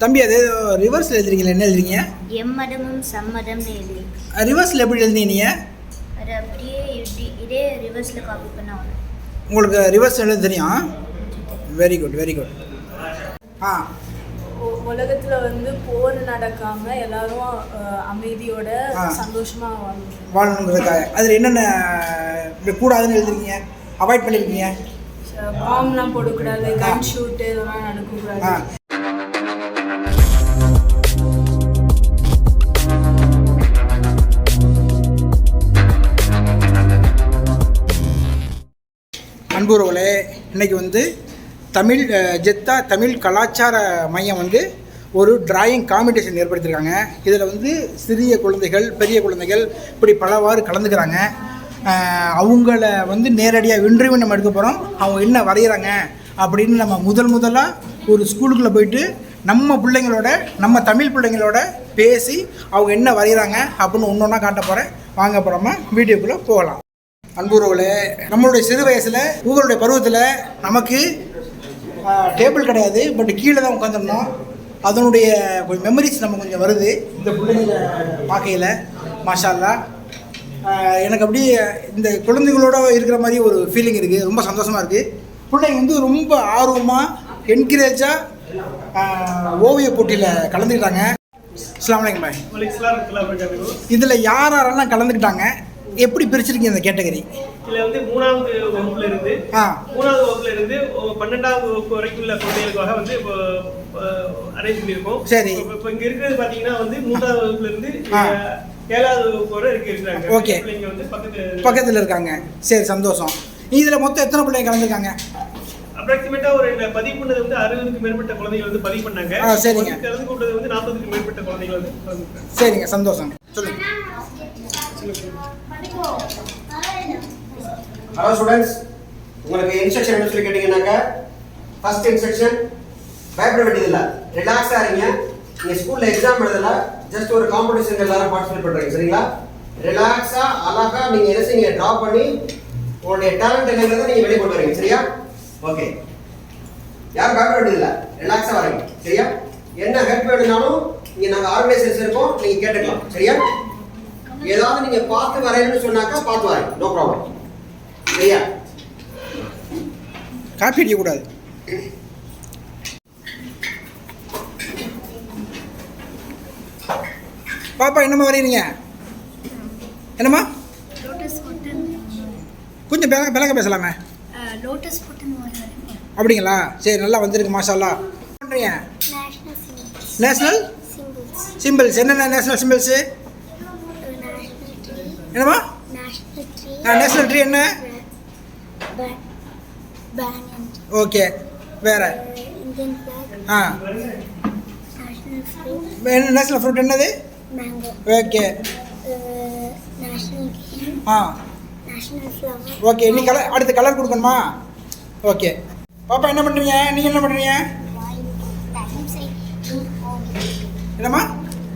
தம்பி அது ரிவர்ஸில் எழுதுறீங்களா? என்ன எழுதுறீங்க? எம்மதமும் சம்மதம்னு எழுதி. ரிவர்ஸில் எப்படி எழுதுனீங்க நீங்கள் அதை அப்படியே இதே ரிவர்ஸில் காப்பி பண்ண உங்களுக்கு ரிவர்ஸ் எழுத தெரியும் வெரி குட் வெரி குட் ஆ. உலகத்துல வந்து போர் நடக்காம எல்லாரும் அமைதியோட. சந்தோஷமா வாழணும் வாழணுங்கிறதுக்காக. அதில் என்னென்ன கூடாதுன்னு எழுதுறீங்க? அவாய்ட் பண்ணியிருக்கீங்க பாம்லாம் போடக்கூடாது. கன் ஷூட் இதெல்லாம் நடக்கக்கூடாது. அன்புறவுகளே இன்னைக்கு வந்து தமிழ் ஜெத்தா தமிழ் கலாச்சார மையம் வந்து ஒரு டிராயிங் காம்படிஷன் ஏற்படுத்தியிருக்காங்க இதில் வந்து சிறிய குழந்தைகள் பெரிய குழந்தைகள் இப்படி பலவாறு கலந்துக்கிறாங்க. அவங்கள வந்து நேரடியாக இன்டர்வியூ நம்ம எடுக்க போகிறோம் அவங்க என்ன வரைகிறாங்க அப்படின்னு நம்ம முதல் முதலாக ஒரு ஸ்கூலுக்குள்ளே போயிட்டு நம்ம பிள்ளைங்களோட நம்ம தமிழ் பிள்ளைங்களோட பேசி அவங்க என்ன வரைகிறாங்க அப்படின்னு ஒன்று ஒன்றா காட்ட போகிறேன் வாங்க போகிறோமா வீடியோக்குள்ளே போகலாம். அன்புறவுகளே நம்மளுடைய சிறு வயசில் உங்களுடைய பருவத்தில் நமக்கு டேபிள் கிடையாது பட் கீழே தான் உட்காந்துருந்தோம் அதனுடைய கொஞ்சம் மெமரிஸ் நம்ம கொஞ்சம் வருது இந்த பிள்ளைங்கள பார்க்கையில் மாஷா அல்லாஹ். ஆஹ் எனக்கு அப்படியே இந்த குழந்தைகளோட இருக்கிற மாதிரி ஒரு ஃபீலிங் இருக்குது ரொம்ப சந்தோஷமாக இருக்குது பிள்ளைங்க வந்து ரொம்ப ஆர்வமாக என்கரேஜாக ஓவிய போட்டியில் கலந்துக்கிட்டாங்க. பாய். இருக்காது இதில் யார் யாரெல்லாம் கலந்துக்கிட்டாங்க? எப்படி பிரிச்சிருக்கீங்க இந்த கேட்டகரி? இதுல வந்து மூணாவது வகுப்புல இருந்து மூணாவது வகுப்புல இருந்து பன்னெண்டாவது வகுப்பு வரைக்கும் உள்ள குழந்தைகளுக்காக வந்து இப்போ அரேஞ்ச் பண்ணியிருக்கோம். சரி. இப்போ இங்க இருக்கிறது பாத்தீங்கன்னா வந்து மூன்றாவது வகுப்புல இருந்து ஏழாவது வகுப்பு வரை இருக்கு இருக்கிறாங்க. Okay. பிள்ளைங்க வந்து பக்கத்து பக்கத்தில் இருக்காங்க. சரி சந்தோஷம். இதில் மொத்தம் எத்தனை பிள்ளைங்க கலந்துருக்காங்க? அப்ராக்சிமேட்டா ஒரு பதிவு பண்ணது வந்து அறுபதுக்கு மேற்பட்ட குழந்தைகள் வந்து பதிவு பண்ணாங்க. சரிங்க. கலந்து கொண்டது வந்து நாற்பதுக்கு மேற்பட்ட குழந்தைகள் வந்து சரிங்க சந்தோஷம். சொல்லுங்க. ஹலோ ஸ்டூடெண்ட்ஸ் உங்களுக்கு இன்ஸ்ட்ரக்ஷன் என்ன சொல்லி கேட்டீங்கன்னாக்கா ஃபர்ஸ்ட் இன்ஸ்ட்ரக்ஷன் பயப்பட வேண்டியதில்லை ரிலாக்ஸாக இருங்க. நீங்கள் ஸ்கூலில் எக்ஸாம் எழுதல ஜஸ்ட் ஒரு காம்படிஷன் எல்லாரும் பார்ட்டிசிபேட் பண்ணுறீங்க சரிங்களா? ரிலாக்ஸாக அழகா நீங்கள் என்ன செய்யுங்க ட்ரா பண்ணி உங்களுடைய டேலண்ட் என்னங்கிறத நீங்கள் வெளியே கொண்டு வரீங்க. சரியா? ஓகே யாரும் பயப்பட வேண்டியதில்லை ரிலாக்ஸாக வரீங்க சரியா? என்ன ஹெல்ப் வேணும்னாலும் இங்கே நாங்கள் ஆர்கனைசேஷன் இருக்கோம். நீங்கள் கேட்டுக்கலாம். சரியா? ஏதாவது நீங்கள் பார்த்து வரையணும்னு சொன்னாக்கா பார்த்து வரேன் நோ ப்ராப்ளம் சரியா காப்பி அடிக்கக்கூடாது பாப்பா என்னம்மா வரைகிறீங்க என்னம்மா? லோட்டஸ் போட்டு கொஞ்சம் பிளங்க பிளங்க பேசலாமே. லோட்டஸ் அப்படிங்களா? சரி நல்லா வந்திருக்கு மாஷால்லா. பண்ணுறீங்க நேஷ்னல் சிம்பிள்ஸ் என்னென்ன நேஷ்னல் சிம்பிள்ஸு ட்ரீ என்னம்மா நேஷ்னல் ட்ரீ என்ன? ஓகே வேற. ஆ. நேஷ்னல் ஃப்ரூட் என்ன நேஷ்னல் ஃப்ரூட் என்னது? மேங்கோ ஓகே ஆ. ஓகே நீ கலர் அடுத்து கலர் கொடுக்கணுமா? ஓகே பாப்பா என்ன பண்ணுறீங்க நீங்கள் என்ன பண்ணுறீங்க என்னம்மா?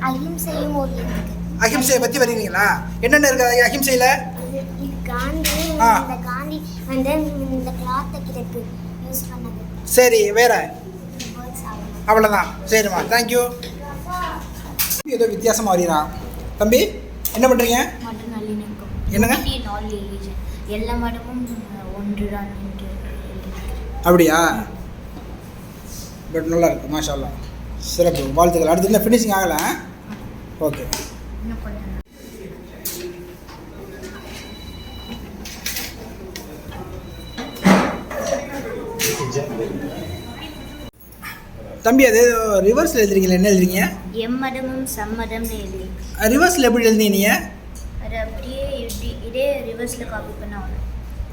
அஹிம்சையும் ஒரு அஹிம்சையை பற்றி வரீங்களா என்னென்ன இருக்குது அஹிம்சையில்? சரி வேற? அவ்வளோதான் சரிம்மா தேங்க்யூ ஏதோ வித்தியாசமாக வரைகிறான் தம்பி என்ன பண்ணுறீங்க என்னங்க? எல்லா மதமும் ஒன்றுதான். அப்படியா? பட் நல்லா இருக்கு மாஷா அல்லாஹ் சிறப்பு. வாழ்த்துக்கள். அடுத்து இன்னும் ஃபினிஷிங் ஆகலை ஓகே இன்னும் கொஞ்சம். தம்பி அது ரிவர்ஸில் எழுதுறீங்களா? என்ன எழுதுறீங்க? எம்மதமும் சம்மதம்னு எழுதி. ரிவர்ஸில் எப்படி எழுதுனீங்க அதை அப்படியே இதே ரிவர்ஸில் காப்பி பண்ண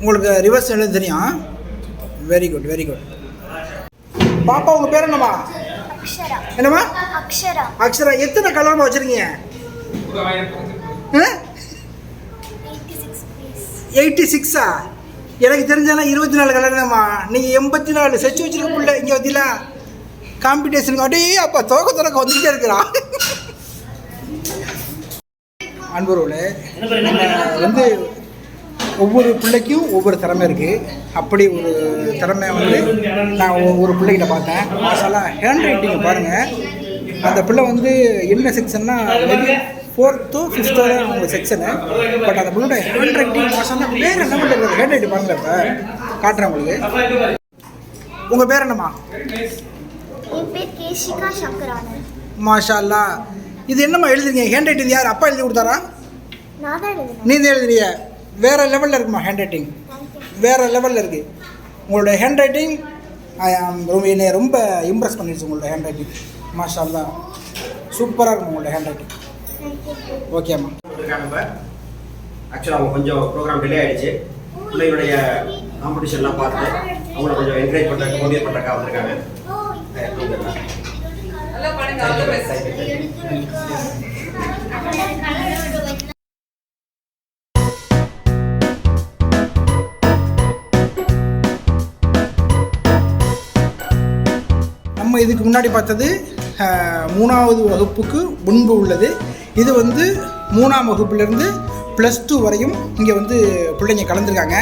உங்களுக்கு ரிவர்ஸ் எழுத தெரியும் வெரி குட் வெரி குட் பாப்பா உங்கள் பேர் என்னம்மா? அக்ஷரா. என்னம்மா? அக்ஷரா. அக்ஷரா. எத்தனை கலர்மா வச்சுருக்கீங்க? எயிட்டி சிக்ஸ் எனக்கு தெரிஞ்சனா இருபத்தி நாலு கலர் தான்மா நீங்கள் எண்பத்தி நாலு செச்சு வச்சிருக்க புள்ள இங்கே வந்தீங்களா? காம்படிஷனுக்கு அப்படியே அப்பா தோக்க தோக்க வந்துக்கிட்டே இருக்கிறான். அன்பர்களே வந்து ஒவ்வொரு பிள்ளைக்கும் ஒவ்வொரு திறமை இருக்குது அப்படி ஒரு திறமை வந்து நான் ஒரு பிள்ளைகிட்ட பார்த்தேன். மாசாலா ஹேண்ட் ரைட்டிங் பாருங்கள் அந்த பிள்ளை வந்து என்ன செக்ஷன்னா ஃபோர்த்தோ ஃபிஃப்த்தோ தான் அவங்க செக்ஷனு பட் அந்த பிள்ளையோட ஹேண்ட் ரைட்டிங் மாசாலா வேறு லெவலில் இருக்கிற ஹேண்ட் ரைட்டிங் பாருங்கள் இப்போ காட்டுறேன் உங்களுக்கு. உங்கள் பேர் என்னம்மா? மாஷா அல்லா இது என்னம்மா எழுதுறீங்க? ஹேண்ட் ரைட்டிங் யார்? அப்பா எழுதி கொடுத்தாரா? தான் நீ தான் எழுதுறிய வேறு லெவலில் இருக்குமா ஹேண்ட் ரைட்டிங் வேறு லெவலில் இருக்குது உங்களோட ஹேண்ட் ரைட்டிங் என்னை ரொம்ப இம்ப்ரெஸ் பண்ணிடுச்சு உங்களோட ஹேண்ட் ரைட்டிங் மாஷா அல்லா சூப்பராக இருக்கும் உங்களோட ஹேண்ட் ரைட்டிங் ஓகேம்மா ஆக்சுவலாக அவங்க கொஞ்சம் ப்ரோக்ராம் டிலே ஆயிடுச்சு. பிள்ளைகளுடைய காம்படிஷன்லாம் பார்த்து அவங்கள கொஞ்சம் என்கரேஜ் பண்ணுறதுக்கு மோட்டிவேட் பண்ணுறக்கா வந்திருக்காங்க. நம்ம இதுக்கு முன்னாடி பார்த்தது மூணாவது வகுப்புக்கு முன்பு உள்ளது. இது வந்து மூணாம் வகுப்புலேருந்து ப்ளஸ் டூ வரையும் இங்கே வந்து பிள்ளைங்க கலந்துருக்காங்க.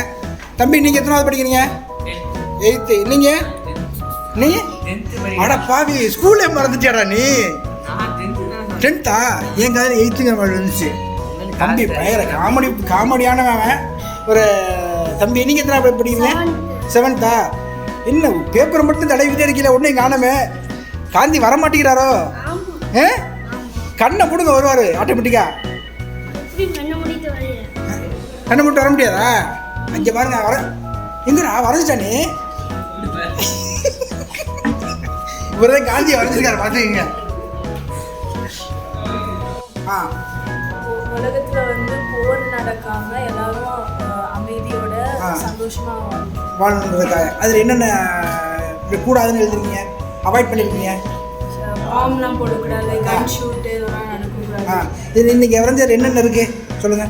தம்பி நீங்கள் எத்தனாவது படிக்கிறீங்க? எயித்து நீங்கள் நீ? அட பாவி ஸ்கூல்லே மறந்துட்டியாடா நீ? டென்த்தா என் காதில் எயித்துங்கிற மாதிரி இருந்துச்சு தம்பி பயங்கர காமெடி காமெடியானவன். ஒரு தம்பி நீங்கள் எத்தனை படிக்கிறீங்க? செவன்த்தா என்ன பேப்பர் மட்டும் தடவிக்கிட்டே இருக்கீல ஒன்றும் காணமே? காந்தி வர மாட்டேங்கிறாரோ ஏ கண்ணை கொடுங்க வருவார் ஆட்டோமேட்டிக்கா எப்படி பண்ண முடியுது வழியில கண்ணை மட்டும் வர முடியாதா? அங்கே பாருங்க வர எங்கடா வரைஞ்சிட்டா நீ. இவரே காந்தியை வரைஞ்சிருக்காரு பார்த்துக்கங்க. ஆ. உலகத்துல வந்து போர் நடக்காம எல்லாரும் அமைதியோட. சந்தோஷமா. வாழணுன்றதுக்காக. அதில் என்னென்ன கூடாதுன்னு எழுதுறீங்க அவாய்ட் பண்ணிருக்கீங்க? பாம்லாம் போடக்கூடாது கன் ஷூட் இதெல்லாம் ஆ இது இன்னைக்கு வரைஞ்சது என்னென்ன இருக்கு? சொல்லுங்க.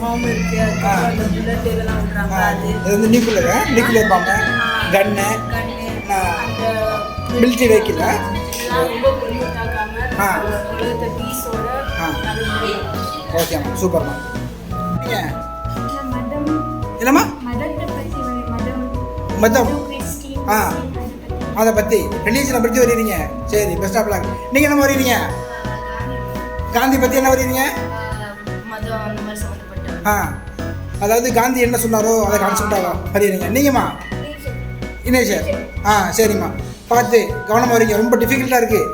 பாம் இருக்கு அதுக்கப்புறம் அந்த புல்லட் இதெல்லாம் விடுறாங்க அது. இது வந்து nuclear nuclear bomb gun military vehicle? ஆ. ஆ. ஓகேம்மா சூப்பர்மா நீங்கள் மதம். என்னம்மா? மதம். ஆ. அதை பற்றி ரிலீஜனை பற்றி வருவீங்க. சரி பெஸ்ட் ஆஃப் லாக் நீங்கள் என்ன வருவீங்க? காந்தி பற்றி என்ன வருவீங்க? ஆ. அதாவது காந்தி என்ன சொன்னாரோ அதை கான்செப்டாக வருவீங்க நீங்கம்மா? இனேஷர் ஆ சரிம்மா. பார்த்து கவனமாக வரீங்க ரொம்ப டிஃபிகல்ட்டாக இருக்குது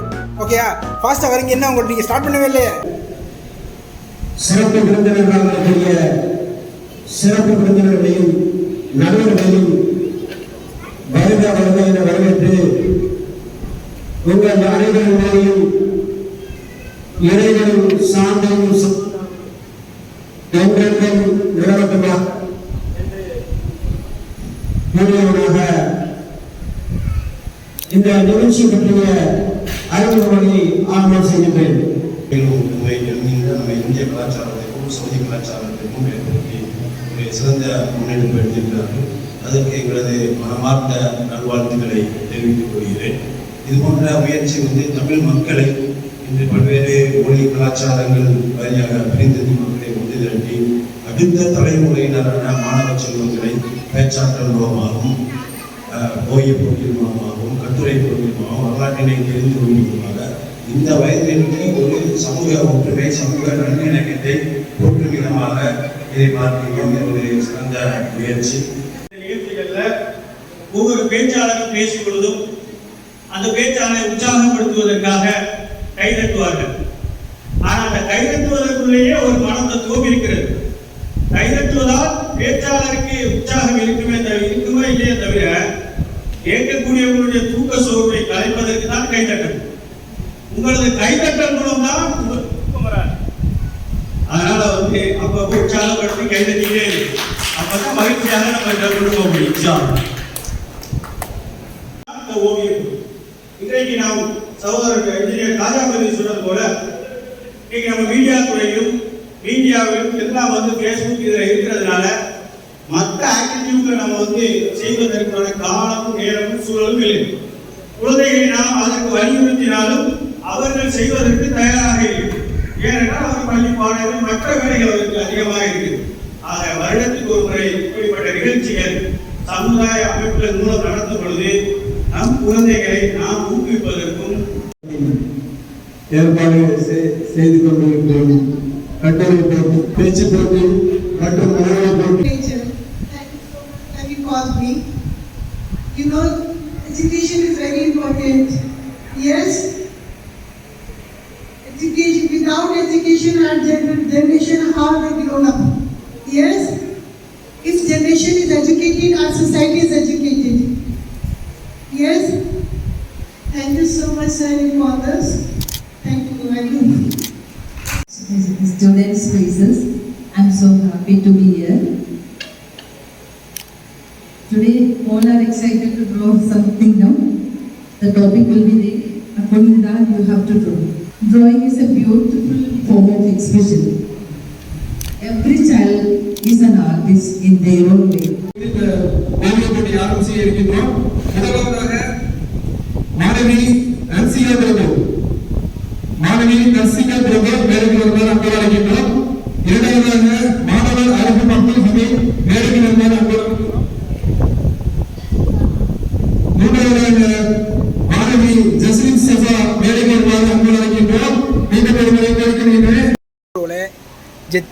ஓகேயா ஃபாஸ்ட்டாக வரீங்க. என்ன உங்களுக்கு நீங்கள் ஸ்டார்ட் பண்ணவே இல்லையே? சிறப்பு விருந்தினர்களாக இருக்கக்கூடிய சிறப்பு விருந்தினர்களையும் நடுவர்களையும் வருக வருக என வரவேற்று உங்கள் அனைவருடையும் மேலையும் இறைவனும் சாந்தமும் ச- என்றென்றும் நிலவட்டுமா கூறியவனாக இந்த நிகழ்ச்சி பற்றிய அறிமுகங்களை ஆரம்பம் செய்கின்றேன் மேலும் உண்மை நம்ம இந்திய கலாச்சாரத்திற்கும் ஏற்படுத்தி ஒரு சிறந்த முன்னெடுப்பு எடுத்திருக்கிறார்கள் அதற்கு எங்களது மனமார்ந்த நல்வாழ்த்துக்களை தெரிவித்துக் கொள்கிறேன் இது போன்ற முயற்சி வந்து தமிழ் மக்களை இன்று பல்வேறு மொழி கலாச்சாரங்கள் வழியாக பிரிந்தது மக்களை ஒன்று திரட்டி அடுத்த தலைமுறையினரான மாணவ செல்வங்களை பேச்சாற்றல் மூலமாகவும் அஹ், பொருள் மூலமாகவும் கட்டுரை பொருள் மூலமாகவும் வரலாற்றினை தெரிந்து கொள்வதற்காக இந்த வயதிற்கு ஒரு சமூக ஒற்றுமை சமூக நல்லிணக்கத்தை போற்றும் விதமாக இதை பார்க்கிறோம் என்பது சிறந்த முயற்சி. நிகழ்ச்சிகள்ல ஒவ்வொரு பேச்சாளரும் பேசும் பொழுதும் அந்த பேச்சாளரை உற்சாகப்படுத்துவதற்காக கைதட்டுவார்கள் ஆனால் அந்த கைதட்டுவதற்குள்ளேயே ஒரு மன தத்துவம் இருக்கிறது. கைதட்டுவதால் பேச்சாளருக்கு உற்சாகம் இருக்குமே தவிர இருக்குமே இல்லையே தவிர கேட்கக்கூடியவர்களுடைய தூக்க சோர்வை கலைப்பதற்கு தான் கைதட்டல் உங்களது கைதட்டல் மூலம் தான் அதனால வந்து அப்ப உற்சாகப்படுத்தி கைதட்டிட்டே அப்பதான் மகிழ்ச்சியாக நம்ம இந்த குடும்ப முடியும் ஓவியம். இன்றைக்கு நாம் சகோதரர் இன்ஜினியர் ராஜாபதி சொன்னது போல இன்னைக்கு நம்ம மீடியா துறையிலும் மீடியாவிலும் எல்லாம் வந்து ஃபேஸ்புக் இதில் இருக்கிறதுனால மற்ற ஆக்டிவிட்டிகளை நம்ம வந்து செய்வதற்கான காலமும் நேரமும் சூழலும் இல்லை. குழந்தைகளை நாம் அதற்கு வலியுறுத்தினாலும் அவர்கள் செய்வதற்கு தயாராக இல்லை. ஏனென்றால் அவர் பள்ளி பாடல்கள் மற்ற வேலைகள் அவருக்கு அதிகமாக இருக்குது ஆக வருடத்துக்கு ஒரு முறை இப்படிப்பட்ட நிகழ்ச்சிகள் சமுதாய அமைப்புகள் மூலம் நடத்தும் பொழுது நம் குழந்தைகளை நாம் ஊக்குவிப்பதற்கும் ஏற்பாடு செய்து கொண்டிருக்கிறோம். கட்டுரை போட்டி பேச்சு போட்டி மற்றும் education, our gener- generation, how they grown up. Yes, if generation is educated, our society is educated. Yes, thank you so much, sir, and fathers. Thank you, I do. students' faces. I'm so happy to be here. Today, all are excited to draw something down. The topic will be to that, you have to draw. Drawing is a beautiful form of expression. Every child is an artist in their own way. ஆரம்பிச்சு இருக்கின்றோம் முதலாவதாக மாணவி நர்சிகா பிரபு மாணவி நர்சிகா பிரபு மேடைக்கு வருமாறு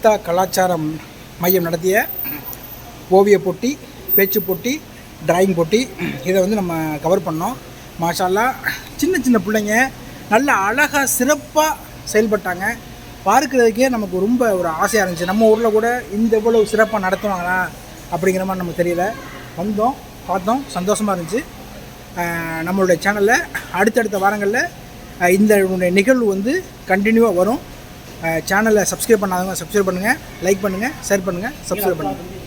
Jeddah கலாச்சாரம் மையம் நடத்திய ஓவிய போட்டி பேச்சு போட்டி டிராயிங் போட்டி இதை வந்து நம்ம கவர் பண்ணோம். மாஷால்லா சின்ன சின்ன பிள்ளைங்க நல்ல அழகாக சிறப்பாக செயல்பட்டாங்க. பார்க்குறதுக்கே நமக்கு ரொம்ப ஒரு ஆசையாக இருந்துச்சு. நம்ம ஊரில் கூட இந்த இவ்வளவு சிறப்பாக நடத்துவாங்களா அப்படிங்கிற மாதிரி நமக்கு தெரியல. வந்தோம் பார்த்தோம் சந்தோஷமாக இருந்துச்சு. நம்மளுடைய சேனலில் அடுத்தடுத்த வாரங்களில் இந்த நிகழ்வு வந்து கண்டினியூவாக வரும். சேனலை சப்ஸ்கிரைப் பண்ணாதவங்க சப்ஸ்கிரைப் பண்ணுங்கள் லைக் பண்ணுங்கள் ஷேர் பண்ணுங்கள் சப்ஸ்கிரைப் பண்ணுங்கள்